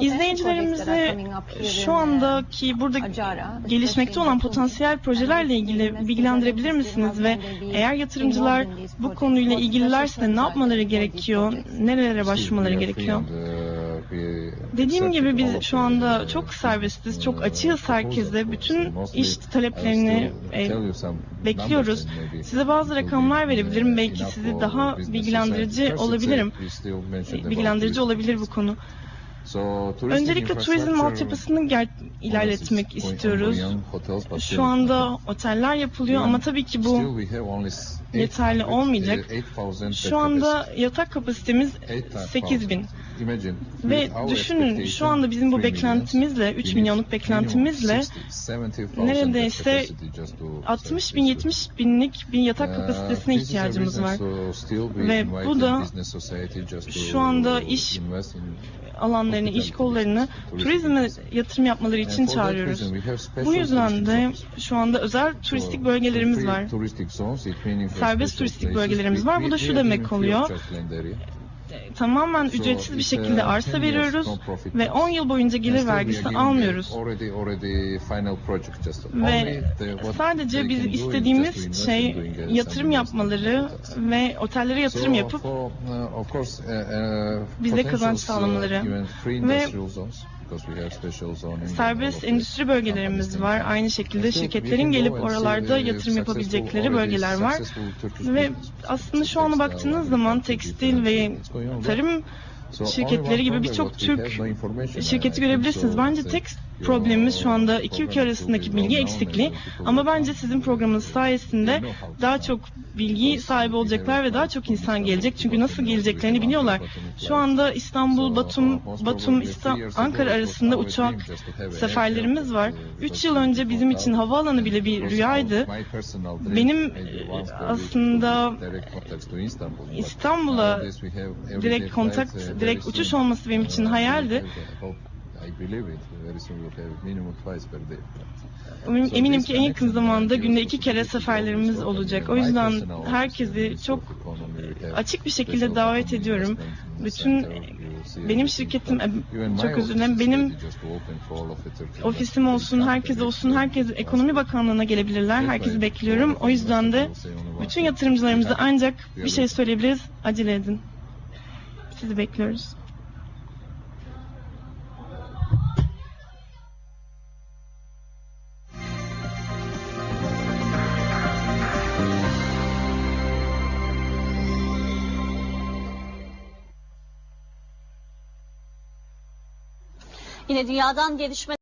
İzleyicilerimizi şu andaki burada gelişmekte olan potansiyel projelerle ilgili bilgilendirebilir misiniz ve eğer yatırımcılar bu konuyla ilgililerse ne yapmaları gerekiyor, nerelere başvurmaları gerekiyor? Dediğim gibi biz şu anda çok serbestiz, çok açığız herkese. Bütün iş taleplerini e, bekliyoruz. Size bazı rakamlar verebilirim. Belki sizi daha bilgilendirici olabilirim. Bilgilendirici olabilir bu konu. Öncelikle turizm altyapısını ger- ilerletmek istiyoruz. Şu anda oteller yapılıyor ama tabii ki bu yeterli olmayacak. Şu anda yatak kapasitemiz 8000. Ve düşünün şu anda bizim bu beklentimizle, 3 milyonluk beklentimizle neredeyse 60 bin 70 binlik bir yatak kapasitesine ihtiyacımız var. Ve bu da şu anda iş alanlarını, iş kollarını turizme yatırım yapmaları için çağırıyoruz. Bu yüzden de şu anda özel turistik bölgelerimiz var. Serbest turistik bölgelerimiz var. Bu da şu demek oluyor. Tamamen ücretsiz bir şekilde arsa veriyoruz ve 10 yıl boyunca gelir vergisi almıyoruz. Ve sadece biz istediğimiz şey yatırım yapmaları ve otellere yatırım yapıp bize kazanç sağlamaları. Ve serbest endüstri bölgelerimiz var. Aynı şekilde şirketlerin gelip oralarda yatırım yapabilecekleri bölgeler var. Ve aslında şu ana baktığınız zaman tekstil ve tarım şirketleri gibi birçok Türk şirketi görebilirsiniz. Bence tek problemimiz şu anda iki ülke arasındaki bilgi eksikliği. Ama bence sizin programınız sayesinde daha çok bilgi sahibi olacaklar ve daha çok insan gelecek. Çünkü nasıl geleceklerini biliyorlar. Şu anda İstanbul, Batum, Batum, İstanbul, Ankara arasında uçak seferlerimiz var. Üç yıl önce bizim için havaalanı bile bir rüyaydı. Benim aslında İstanbul'a direkt kontak, direkt uçuş olması benim için hayaldi. Eminim ki en yakın zamanda günde iki kere seferlerimiz olacak. O yüzden herkesi çok açık bir şekilde davet ediyorum. Bütün benim şirketim, çok özür dilerim, benim ofisim olsun, herkes olsun, herkes ekonomi bakanlığına gelebilirler. Herkesi bekliyorum. O yüzden de bütün yatırımcılarımıza ancak bir şey söyleyebiliriz. Acele edin. Sizi bekliyoruz. Yine dünyadan gelişme